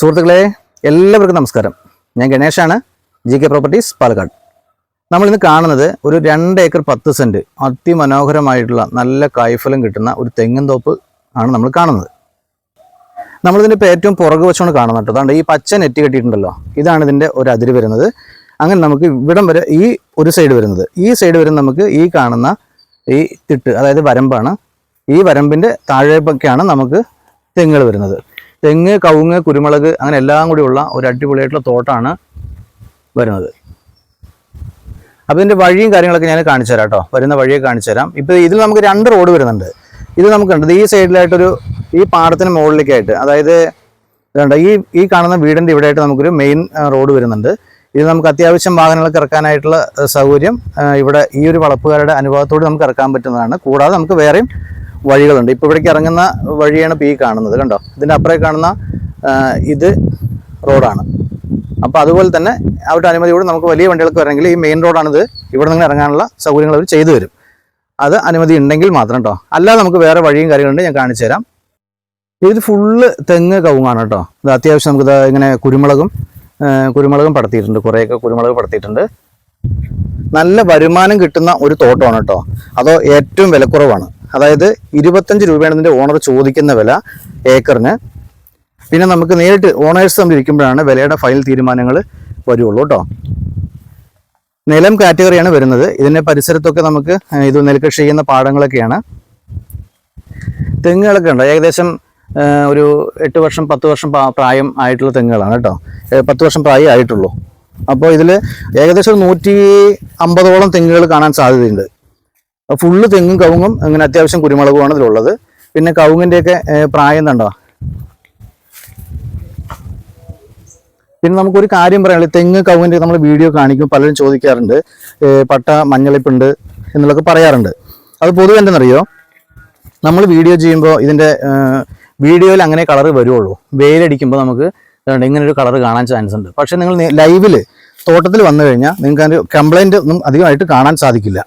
സുഹൃത്തുക്കളെ എല്ലാവർക്കും നമസ്കാരം. ഞാൻ ഗണേഷാണ് ജി കെ പ്രോപ്പർട്ടീസ് പാലക്കാട്. നമ്മളിന്ന് കാണുന്നത് ഒരു രണ്ട് ഏക്കർ പത്ത് സെന്റ് അതിമനോഹരമായിട്ടുള്ള നല്ല കായ്ഫലം കിട്ടുന്ന ഒരു തെങ്ങിൻ തോപ്പ് ആണ് നമ്മൾ കാണുന്നത്. നമ്മളിതിന്റെ ഇപ്പോൾ ഏറ്റവും പുറകു വശമാണ് കാണുന്നത് കേട്ടോ. അതുകൊണ്ട് ഈ പച്ച നെറ്റ് കെട്ടിയിട്ടുണ്ടല്ലോ. ഇതാണ് ഇതിന്റെ ഒരു അതിര് വരുന്നത്. അങ്ങനെ നമുക്ക് ഇവിടം വരെ ഈ ഒരു സൈഡ് വരുന്നത്. ഈ സൈഡ് വരുന്ന നമുക്ക് ഈ കാണുന്ന ഈ തിട്ട് അതായത് വരമ്പാണ്. ഈ വരമ്പിന്റെ താഴേപ്പൊക്കെയാണ് നമുക്ക് തെങ്ങുകൾ വരുന്നത്. തെങ്ങ് കവുങ്ങ് കുരുമുളക് അങ്ങനെ എല്ലാം കൂടിയുള്ള ഒരു അടിപൊളിയായിട്ടുള്ള തോട്ടാണ് വരുന്നത്. അപ്പോൾ ഇതിന്റെ വഴിയും കാര്യങ്ങളൊക്കെ ഞാൻ കാണിച്ചു തരാം കേട്ടോ. വരുന്ന വഴിയൊക്കെ കാണിച്ചു തരാം. ഇപ്പോൾ ഇതിൽ നമുക്ക് രണ്ട് റോഡ് വരുന്നുണ്ട്. ഇത് നമുക്ക് കണ്ടത് ഈ സൈഡിലായിട്ടൊരു ഈ പാടത്തിന് മുകളിലേക്കായിട്ട് അതായത് വേണ്ട ഈ ഈ കാണുന്ന വീടിന്റെ ഇവിടെയായിട്ട് നമുക്കൊരു മെയിൻ റോഡ് വരുന്നുണ്ട്. ഇത് നമുക്ക് അത്യാവശ്യം വാഹനങ്ങൾക്ക് ഇറക്കാനായിട്ടുള്ള സൗകര്യം ഇവിടെ ഈ ഒരു വളപ്പുകാരുടെ അനുഭവത്തോട് നമുക്ക് ഇറക്കാൻ പറ്റുന്നതാണ്. കൂടാതെ നമുക്ക് വേറെയും വഴികളുണ്ട്. ഇപ്പോൾ ഇവിടേക്ക് ഇറങ്ങുന്ന വഴിയാണ് ഇപ്പോൾ ഈ കാണുന്നത് കണ്ടോ? ഇതിന്റെ അപ്പുറേ കാണുന്ന ഇത് റോഡാണ്. അപ്പോൾ അതുപോലെ തന്നെ അവരുടെ അനുമതിയോട് നമുക്ക് വലിയ വണ്ടികൾക്ക് വരണമെങ്കിൽ ഈ മെയിൻ റോഡാണിത്. ഇവിടെ നിന്ന് ഇറങ്ങാനുള്ള സൗകര്യങ്ങൾ അവർ ചെയ്തു തരും. അത് അനുമതി ഉണ്ടെങ്കിൽ മാത്രം കേട്ടോ. അല്ലാതെ നമുക്ക് വേറെ വഴിയും കാര്യങ്ങളുണ്ട് ഞാൻ കാണിച്ചു തരാം. ഇത് ഫുള്ള് തെങ്ങ് കവുങ്ങാണ് കേട്ടോ. ഇത് അത്യാവശ്യം നമുക്ക് ഇങ്ങനെ കുരുമുളകും കുരുമുളകും പടത്തിയിട്ടുണ്ട് കുറേയൊക്കെ കുരുമുളക് പടത്തിയിട്ടുണ്ട് നല്ല വരുമാനം കിട്ടുന്ന ഒരു തോട്ടമാണ് കേട്ടോ. അതോ ഏറ്റവും വിലക്കുറവാണ്. അതായത് ഇരുപത്തഞ്ച് രൂപയാണ് ഇതിന്റെ ഓണർ ചോദിക്കുന്ന വില ഏക്കറിന്. പിന്നെ നമുക്ക് നേരിട്ട് ഓണേഴ്സ് തമ്മിൽ ഇരിക്കുമ്പോഴാണ് വിലയുടെ ഫൈനൽ തീരുമാനങ്ങൾ വരുള്ളൂ കേട്ടോ. നിലം കാറ്റഗറിയാണ് വരുന്നത്. ഇതിന്റെ പരിസരത്തൊക്കെ നമുക്ക് ഇത് നെൽകൃഷി ചെയ്യുന്ന പാടങ്ങളൊക്കെയാണ്. തെങ്ങുകളൊക്കെ ഉണ്ട്. ഏകദേശം ഒരു എട്ട് വർഷം പത്ത് വർഷം പ്രായം ആയിട്ടുള്ള തെങ്ങുകളാണ് കേട്ടോ. പത്ത് വർഷം പ്രായം ആയിട്ടുള്ളൂ. അപ്പോൾ ഇതിൽ ഏകദേശം നൂറ്റി അമ്പതോളം തെങ്ങുകൾ കാണാൻ സാധ്യതയുണ്ട്. ഫുള്ള് തെങ്ങും കവുങ്ങും അങ്ങനെ അത്യാവശ്യം കുരുമുളകുമാണ് ഇതിലുള്ളത്. പിന്നെ കവുങ്ങിന്റെയൊക്കെ പ്രായം കണ്ടോ പിന്നെ നമുക്കൊരു കാര്യം പറയാനുള്ളത്. തെങ്ങ് കവുങ്ങിന്റെ നമ്മൾ വീഡിയോ കാണിക്കും പലരും ചോദിക്കാറുണ്ട്. പട്ട മഞ്ഞളിപ്പുണ്ട് എന്നുള്ളതൊക്കെ പറയാറുണ്ട്. അത് പൊതുവെ എന്തെന്നറിയോ? നമ്മൾ വീഡിയോ ചെയ്യുമ്പോൾ ഇതിന്റെ വീഡിയോയിൽ അങ്ങനെ കളർ വരുള്ളൂ വെയിലടിക്കുമ്പോൾ നമുക്ക് ഇങ്ങനൊരു കളർ കാണാൻ ചാൻസ് ഉണ്ട്. പക്ഷേ നിങ്ങൾ ലൈവിൽ തോട്ടത്തിൽ വന്നു കഴിഞ്ഞാൽ നിങ്ങൾക്ക് അതിന്റെ കംപ്ലൈന്റ് ഒന്നും അധികമായിട്ട് കാണാൻ സാധിക്കില്ല.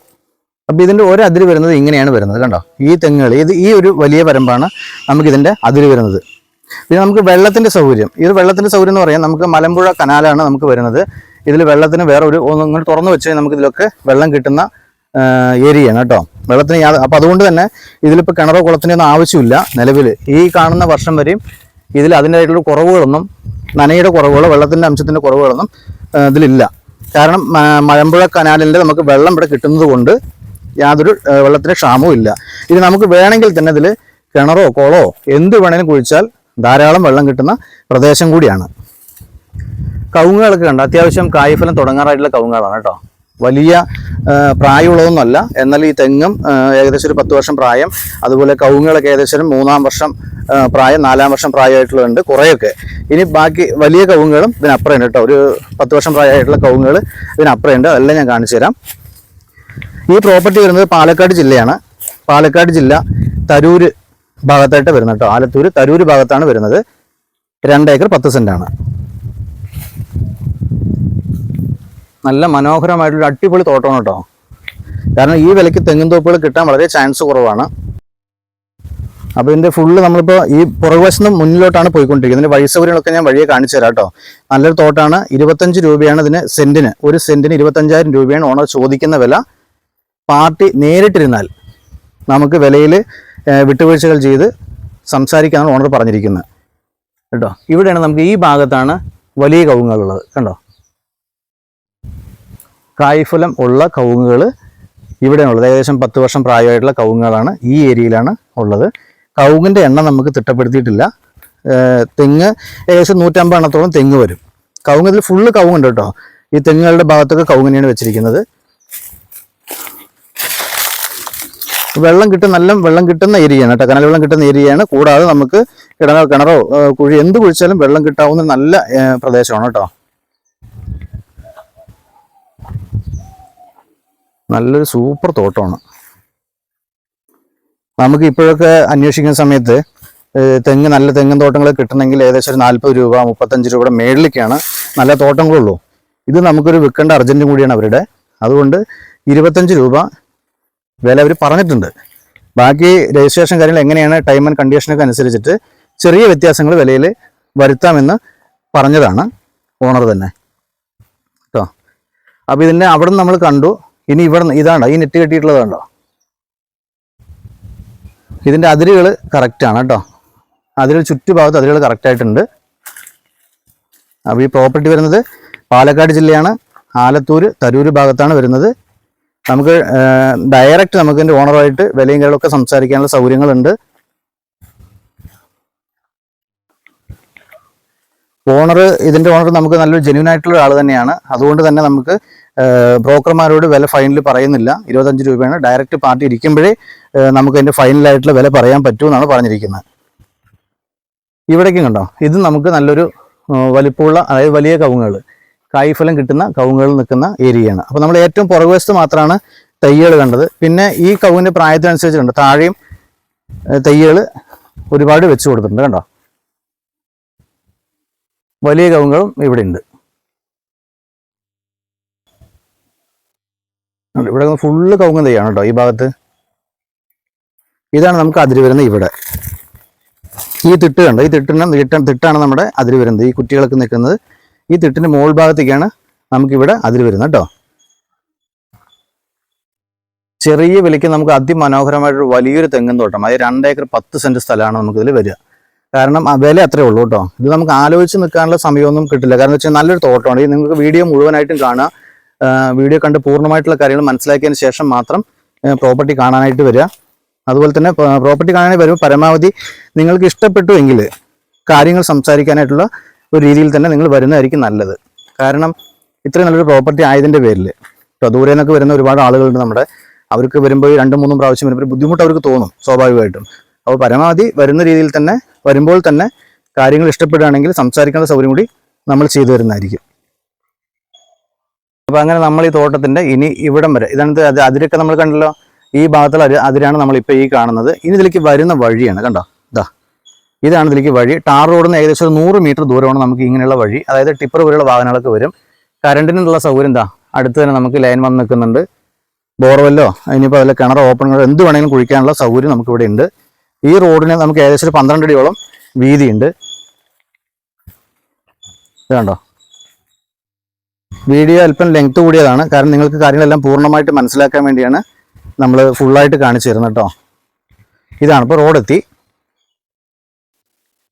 അപ്പോൾ ഇതിന്റെ ഒരു അതിര് വരുന്നത് ഇങ്ങനെയാണ് വരുന്നത് കണ്ടോ? ഈ തെങ്ങുകൾ ഇത് ഈ ഒരു വലിയ വരമ്പാണ് നമുക്കിതിന്റെ അതിര് വരുന്നത്. പിന്നെ നമുക്ക് വെള്ളത്തിന്റെ സൗകര്യം. ഇത് വെള്ളത്തിന്റെ സൗകര്യം എന്ന് പറയാൻ നമുക്ക് മലമ്പുഴ കനാലാണ് നമുക്ക് വരുന്നത്. ഇതിൽ വെള്ളത്തിന് വേറെ ഒരു ഒന്ന് തുറന്നു വെച്ച് നമുക്ക് ഇതിലൊക്കെ വെള്ളം കിട്ടുന്ന ഏരിയയാണ് കേട്ടോ. വെള്ളത്തിന് യാതൊ അപ്പോൾ അതുകൊണ്ട് തന്നെ ഇതിലിപ്പോൾ കിണറോ കുളത്തിന്റെ ഒന്നും ആവശ്യമില്ല നിലവിൽ ഈ കാണുന്ന വർഷം വരെയും ഇതിൽ അതിന്റെതായിട്ടുള്ള കുറവുകളൊന്നും നനയുടെ കുറവുകളോ വെള്ളത്തിന്റെ അംശത്തിന്റെ കുറവുകളൊന്നും ഇതിലില്ല. കാരണം മലമ്പുഴ കനാലിന്റെ നമുക്ക് വെള്ളം ഇവിടെ കിട്ടുന്നത് കൊണ്ട് യാതൊരു വെള്ളത്തിന് ക്ഷാമവും ഇല്ല. ഇനി നമുക്ക് വേണമെങ്കിൽ തന്നെ ഇതിൽ കിണറോ കുളമോ എന്ത് വേണേലും കുഴിച്ചാൽ ധാരാളം വെള്ളം കിട്ടുന്ന പ്രദേശം കൂടിയാണ്. കവുങ്ങുകളൊക്കെ ഉണ്ട് അത്യാവശ്യം കായ്ഫലം തുടങ്ങാറായിട്ടുള്ള കവുങ്ങുകളാണ് കേട്ടോ. വലിയ പ്രായമുള്ളതൊന്നുമല്ല. എന്നാൽ ഈ തെങ്ങും ഏകദേശം ഒരു പത്ത് വർഷം പ്രായം. അതുപോലെ കവുങ്ങുകളൊക്കെ ഏകദേശം മൂന്നാം വർഷം പ്രായം നാലാം വർഷം പ്രായമായിട്ടുള്ളതുണ്ട് കുറേയൊക്കെ. ഇനി ബാക്കി വലിയ കവുങ്ങുകളും ഇതിനപ്പുറമുണ്ട് കേട്ടോ. ഒരു പത്ത് വർഷം പ്രായമായിട്ടുള്ള കവുങ്ങുകൾ ഇതിനപ്പുറമുണ്ട് അതെല്ലാം ഞാൻ കാണിച്ചു തരാം. ഈ പ്രോപ്പർട്ടി വരുന്നത് പാലക്കാട് ജില്ലയാണ്. പാലക്കാട് ജില്ല തരൂര് ഭാഗത്തായിട്ട് വരുന്നത് കേട്ടോ. ആലത്തൂര് തരൂര് ഭാഗത്താണ് വരുന്നത്. രണ്ട് ഏക്കർ പത്ത് സെന്റാണ് നല്ല മനോഹരമായിട്ടുള്ള അടിപൊളി തോട്ടമാണ് കേട്ടോ. കാരണം ഈ വിലയ്ക്ക് തെങ്ങിൻ തോപ്പുകൾ കിട്ടാൻ വളരെ ചാൻസ് കുറവാണ്. അപ്പോൾ ഇതിന്റെ ഫുള്ള് നമ്മളിപ്പോൾ ഈ പുറകുവശം മുന്നിലോട്ടാണ് പോയിക്കൊണ്ടിരിക്കുന്നത്. ഇതിന്റെ വഴി സൗകര്യങ്ങളൊക്കെ ഞാൻ വഴിയെ കാണിച്ചു തരാം കേട്ടോ. നല്ലൊരു തോട്ടാണ്. ഇരുപത്തഞ്ച് രൂപയാണ് ഇതിന് സെന്റിന്. ഒരു സെന്റിന് ഇരുപത്തഞ്ചായിരം രൂപയാണ് ഓണർ ചോദിക്കുന്ന വില. പാർട്ടി നേരിട്ടിരുന്നാൽ നമുക്ക് വിലയിൽ വിട്ടുവീഴ്ചകൾ ചെയ്ത് സംസാരിക്കാനാണ് ഓണർ പറഞ്ഞിരിക്കുന്നത്. കേട്ടോ? ഇവിടെയാണ് നമുക്ക് ഈ ഭാഗത്താണ് വലിയ കവുങ്ങുകളുള്ളത്. കണ്ടോ? കായ്ഫലം ഉള്ള കവുങ്ങുകൾ ഇവിടെയാണുള്ളത് ഏകദേശം പത്ത് വർഷം പ്രായമായിട്ടുള്ള കവുങ്ങുകളാണ് ഈ ഏരിയയിലാണ് ഉള്ളത്. കവുങ്ങിന്റെ എണ്ണം നമുക്ക് തിട്ടപ്പെടുത്തിയിട്ടില്ല. തെങ്ങ് ഏകദേശം നൂറ്റമ്പത് എണ്ണത്തോളം തെങ്ങ് വരും. കവുങ്ങ് ഫുള്ള് കവുങ്ങുണ്ട് കേട്ടോ. ഈ തെങ്ങുകളുടെ ഭാഗത്തൊക്കെ കവുങ്ങനെയാണ് വെച്ചിരിക്കുന്നത്. വെള്ളം കിട്ടും നല്ല വെള്ളം കിട്ടുന്ന ഏരിയയാണ് കേട്ടോ. കനൽ വെള്ളം കിട്ടുന്ന ഏരിയയാണ് കൂടാതെ നമുക്ക് കിണറോ കിണറോ കുഴി എന്ത് കുഴിച്ചാലും വെള്ളം കിട്ടാവുന്ന നല്ല പ്രദേശമാണ് കേട്ടോ. നല്ലൊരു സൂപ്പർ തോട്ടമാണ്. നമുക്ക് ഇപ്പോഴൊക്കെ അന്വേഷിക്കുന്ന സമയത്ത് തെങ്ങ് നല്ല തെങ്ങും തോട്ടങ്ങൾ കിട്ടണമെങ്കിൽ ഏകദേശം ഒരു നാൽപ്പത് രൂപ മുപ്പത്തഞ്ച് രൂപയുടെ മേളിലേക്കാണ് നല്ല തോട്ടങ്ങളുള്ളൂ. ഇത് നമുക്കൊരു വിൽക്കേണ്ട അർജന്റും കൂടിയാണ് അവരുടെ. അതുകൊണ്ട് ഇരുപത്തഞ്ച് രൂപ വില അവർ പറഞ്ഞിട്ടുണ്ട്. ബാക്കി രജിസ്ട്രേഷൻ കാര്യങ്ങൾ എങ്ങനെയാണ് ടൈം ആൻഡ് കണ്ടീഷനൊക്കെ അനുസരിച്ചിട്ട് ചെറിയ വ്യത്യാസങ്ങൾ വിലയിൽ വരുത്താമെന്ന് പറഞ്ഞതാണ് ഓണർ തന്നെ. കേട്ടോ അപ്പോൾ ഇതിന്റെ അവിടെ നമ്മൾ കണ്ടു. ഇനി ഇവിടെ ഇതാണ് ഈ നെറ്റ് കെട്ടിയിട്ടുള്ളത് കണ്ടോ? ഇതിന്റെ അതിരുകൾ കറക്റ്റാണ് കേട്ടോ അതിരുകൾ ചുറ്റുഭാഗത്ത് അതിരുകൾ കറക്റ്റായിട്ടുണ്ട് അപ്പോൾ ഈ പ്രോപ്പർട്ടി വരുന്നത് പാലക്കാട് ജില്ലയാണ്. ആലത്തൂർ തരൂര് ഭാഗത്താണ് വരുന്നത്. നമുക്ക് ഡയറക്റ്റ് നമുക്ക് ഇതിന്റെ ഓണറുമായിട്ട് വിലയും കാര്യങ്ങളൊക്കെ സംസാരിക്കാനുള്ള സൗകര്യങ്ങളുണ്ട്. ഓണർ ഇതിന്റെ ഓണർ നമുക്ക് നല്ലൊരു ജെന്യൂൻ ആയിട്ടുള്ള ആൾ തന്നെയാണ്. അതുകൊണ്ട് തന്നെ നമുക്ക് ബ്രോക്കർമാരോട് വില ഫൈനൽ പറയുന്നില്ല. ഇരുപത്തഞ്ച് രൂപയാണ്. ഡയറക്റ്റ് പാർട്ടി ഇരിക്കുമ്പോഴേ നമുക്ക് അതിന്റെ ഫൈനലായിട്ടുള്ള വില പറയാൻ പറ്റുമെന്നാണ് പറഞ്ഞിരിക്കുന്നത്. ഇവിടേക്കും കണ്ടോ? ഇത് നമുക്ക് നല്ലൊരു വലിപ്പമുള്ള അതായത് വലിയ കവുങ്ങുകൾ കായ്ഫലം കിട്ടുന്ന കവുങ്ങുകൾ നിൽക്കുന്ന ഏരിയയാണ്. അപ്പോൾ നമ്മൾ ഏറ്റവും പുറകുവശത്ത് മാത്രമാണ് തൈകൾ കണ്ടത്. പിന്നെ ഈ കവുങ്ങിന്റെ പ്രായത്തിനനുസരിച്ചുണ്ട് താഴെയും തൈകൾ ഒരുപാട് വെച്ച് കൊടുത്തിട്ടുണ്ട് കണ്ടോ? വലിയ കവുങ്ങുകളും ഇവിടെ ഉണ്ട്. ഇവിടെ ഫുള്ള് കവുങ്ങ് തൈയാണ് കേട്ടോ ഈ ഭാഗത്ത്. ഇതാണ് നമുക്ക് അതിര് വരുന്നത് ഇവിടെ. ഈ തിട്ട് കണ്ടോ? ഈ തിട്ടിന് തിട്ടാണ് നമ്മുടെ അതിര് വരുന്നത്. ഈ കുട്ടികളൊക്കെ നിൽക്കുന്നത് ഈ തിട്ടിന്റെ മുകൾ ഭാഗത്തേക്കാണ് നമുക്കിവിടെ അതിൽ വരുന്നത് കേട്ടോ. ചെറിയ വിലയ്ക്ക് നമുക്ക് അതിമനോഹരമായിട്ടൊരു വലിയൊരു തെങ്ങും തോട്ടം അതായത് രണ്ടേക്കർ പത്ത് സെന്റ് സ്ഥലമാണ് നമുക്കിതിൽ വരിക. കാരണം വില അത്രേ ഉള്ളൂ കേട്ടോ. ഇത് നമുക്ക് ആലോചിച്ച് നിൽക്കാനുള്ള സമയമൊന്നും കിട്ടില്ല. കാരണം വെച്ചാൽ നല്ലൊരു തോട്ടമാണ്. ഇത് നിങ്ങൾക്ക് വീഡിയോ മുഴുവനായിട്ടും കാണുക. വീഡിയോ കണ്ട് പൂർണമായിട്ടുള്ള കാര്യങ്ങൾ മനസ്സിലാക്കിയതിന് ശേഷം മാത്രം പ്രോപ്പർട്ടി കാണാനായിട്ട് വരിക. അതുപോലെ തന്നെ പ്രോപ്പർട്ടി കാണാനായി വരുമ്പോൾ പരമാവധി നിങ്ങൾക്ക് ഇഷ്ടപ്പെട്ടു എങ്കിൽ കാര്യങ്ങൾ സംസാരിക്കാനായിട്ടുള്ള ഒരു രീതിയിൽ തന്നെ നിങ്ങൾ വരുന്നതായിരിക്കും നല്ലത്. കാരണം ഇത്രയും നല്ലൊരു പ്രോപ്പർട്ടി ആയതിന്റെ പേരിൽ ഇപ്പോൾ ദൂരെ നിന്നൊക്കെ വരുന്ന ഒരുപാട് ആളുകളുണ്ട് നമ്മുടെ. അവർക്ക് വരുമ്പോൾ രണ്ടും മൂന്നും പ്രാവശ്യം വരുമ്പോൾ ബുദ്ധിമുട്ട് അവർക്ക് തോന്നും സ്വാഭാവികമായിട്ടും. അപ്പോൾ പരമാവധി വരുന്ന രീതിയിൽ തന്നെ വരുമ്പോൾ തന്നെ കാര്യങ്ങൾ ഇഷ്ടപ്പെടുകയാണെങ്കിൽ സംസാരിക്കേണ്ട സൗകര്യം കൂടി നമ്മൾ ചെയ്തു തരുന്നതായിരിക്കും. അപ്പോൾ അങ്ങനെ നമ്മൾ ഈ തോട്ടത്തിന്റെ ഇനി ഇവിടം വരെ ഇതാണ് അത് അതിരൊക്കെ നമ്മൾ കണ്ടല്ലോ ഈ ഭാഗത്തുള്ള അതിരാണ് നമ്മളിപ്പോൾ ഈ കാണുന്നത്. ഇനി ഇതിലേക്ക് വരുന്ന വഴിയാണ് കണ്ടോ? ഇതാണ് ഇതിലേക്ക് വഴി. ടാർ റോഡിൽ നിന്ന് ഏകദേശം ഒരു നൂറ് മീറ്റർ ദൂരമാണ് നമുക്ക് ഇങ്ങനെയുള്ള വഴി. അതായത് ടിപ്പർ പോലെയുള്ള വാഹനങ്ങളൊക്കെ വരും. കറണ്ടിനുള്ള സൗകര്യം എന്താ അടുത്ത് തന്നെ നമുക്ക് ലൈൻ വന്ന് നിൽക്കുന്നുണ്ട്. ബോർവെല്ലോ ഇനിയിപ്പോൾ അതിലെ കിണറോ ഓപ്പൺ എന്ത് വേണമെങ്കിലും കുഴിക്കാനുള്ള സൗകര്യം നമുക്ക് ഇവിടെ ഉണ്ട്. ഈ റോഡിന് നമുക്ക് ഏകദേശം ഒരു പന്ത്രണ്ട് അടിയോളം വീതിയുണ്ട്. ഇത് കണ്ടോ? വീഡിയോ അല്പം ലെങ്ത് കൂടിയതാണ്. കാരണം നിങ്ങൾക്ക് കാര്യങ്ങളെല്ലാം പൂർണമായിട്ട് മനസ്സിലാക്കാൻ വേണ്ടിയാണ് നമ്മൾ ഫുള്ളായിട്ട് കാണിച്ചു തരുന്നത് കേട്ടോ. ഇതാണ് ഇപ്പോൾ റോഡെത്തി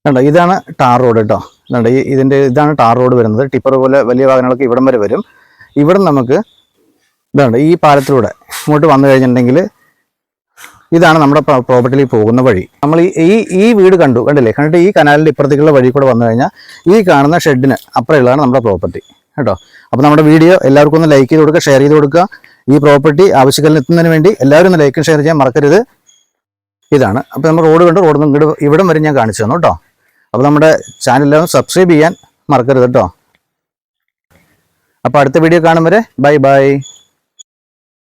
കണ്ടോ ഇതാണ് ടാർ റോഡ് കേട്ടോ. കണ്ടോ ഈ ഇതിന്റെ ഇതാണ് ടാർ റോഡ് വരുന്നത്. ടിപ്പർ പോലെ വലിയ വാഹനങ്ങളൊക്കെ ഇവിടം വരെ വരും. ഇവിടെ നമുക്ക് ഇതുണ്ട് ഈ പാലത്തിലൂടെ ഇങ്ങോട്ട് വന്നു കഴിഞ്ഞിട്ടുണ്ടെങ്കിൽ ഇതാണ് നമ്മുടെ പ്രോപ്പർട്ടിയിൽ പോകുന്ന വഴി. നമ്മൾ ഈ ഈ വീട് കണ്ടു കണ്ടില്ലേ? കണ്ടിട്ട് ഈ കനാലിന്റെ ഇപ്പുറത്തേക്കുള്ള വഴി കൂടെ വന്നു കഴിഞ്ഞാൽ ഈ കാണുന്ന ഷെഡിന് അപ്പുറമുള്ളതാണ് നമ്മുടെ പ്രോപ്പർട്ടി കേട്ടോ. അപ്പോൾ നമ്മുടെ വീഡിയോ എല്ലാവർക്കും ഒന്ന് ലൈക്ക് ചെയ്ത് കൊടുക്കുക ഷെയർ ചെയ്ത് കൊടുക്കുക. ഈ പ്രോപ്പർട്ടി ആവശ്യക്കാരിൽ എത്തുന്നതിന് വേണ്ടി എല്ലാവരും ഒന്ന് ലൈക്കും ഷെയർ ചെയ്യാൻ മറക്കരുത്. ഇതാണ്. അപ്പോൾ നമ്മൾ റോഡ് കണ്ട് റോഡ് ഇവിടം വരെ ഞാൻ കാണിച്ചു തന്നു കേട്ടോ. അപ്പോൾ നമ്മുടെ ചാനലിലും സബ്സ്ക്രൈബ് ചെയ്യാൻ മറക്കരുത് കേട്ടോ. അപ്പോൾ അടുത്ത വീഡിയോ കാണും വരെ ബൈ ബൈ